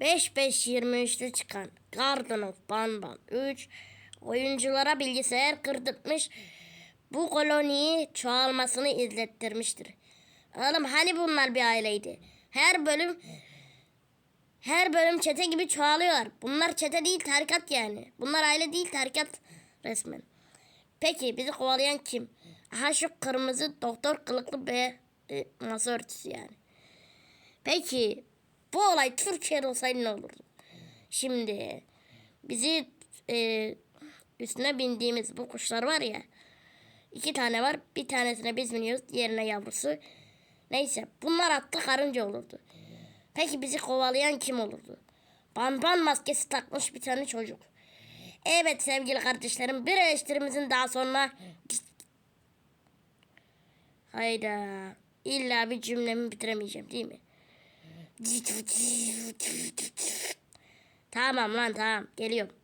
5-5-23'te çıkan Garden of Banban 3 oyunculara bilgisayar kırdırtmış bu koloniyi çoğalmasını izlettirmiştir. Oğlum hani bunlar bir aileydi? Her bölüm her bölüm çete gibi çoğalıyor. Bunlar çete değil tarikat yani. Bunlar aile değil tarikat resmen. Peki bizi kovalayan kim? Aha şu kırmızı doktor kılıklı be e, masa örtüsü yani. Peki bu olay Türkiye'de olsaydı ne olurdu? Şimdi bizi e, üstüne bindiğimiz bu kuşlar var ya. iki tane var. Bir tanesine biz biniyoruz. Diğerine yavrusu. Neyse bunlar atlı karınca olurdu. Peki bizi kovalayan kim olurdu? Banban maskesi takmış bir tane çocuk. Evet sevgili kardeşlerim bir eleştirimizin daha sonra... Hayda. İlla bir cümlemi bitiremeyeceğim değil mi? Tamam lan tamam geliyorum.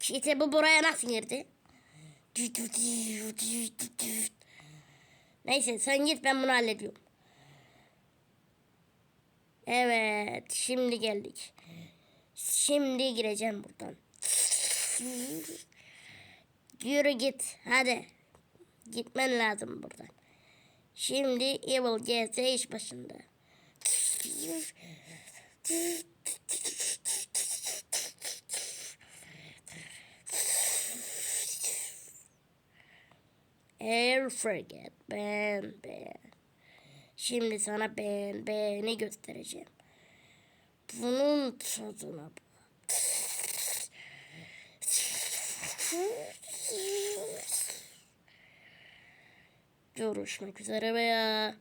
İşte bu buraya nasıl girdi? Neyse sen git ben bunu hallediyorum. Evet şimdi geldik. Şimdi gireceğim buradan. Yürü git hadi. Gitmen lazım buradan. Şimdi Evil GS iş başında. Air Frigate ben ben. Şimdi sana ben beni göstereceğim. Bunun tadına bak. Görüşmek üzere veya.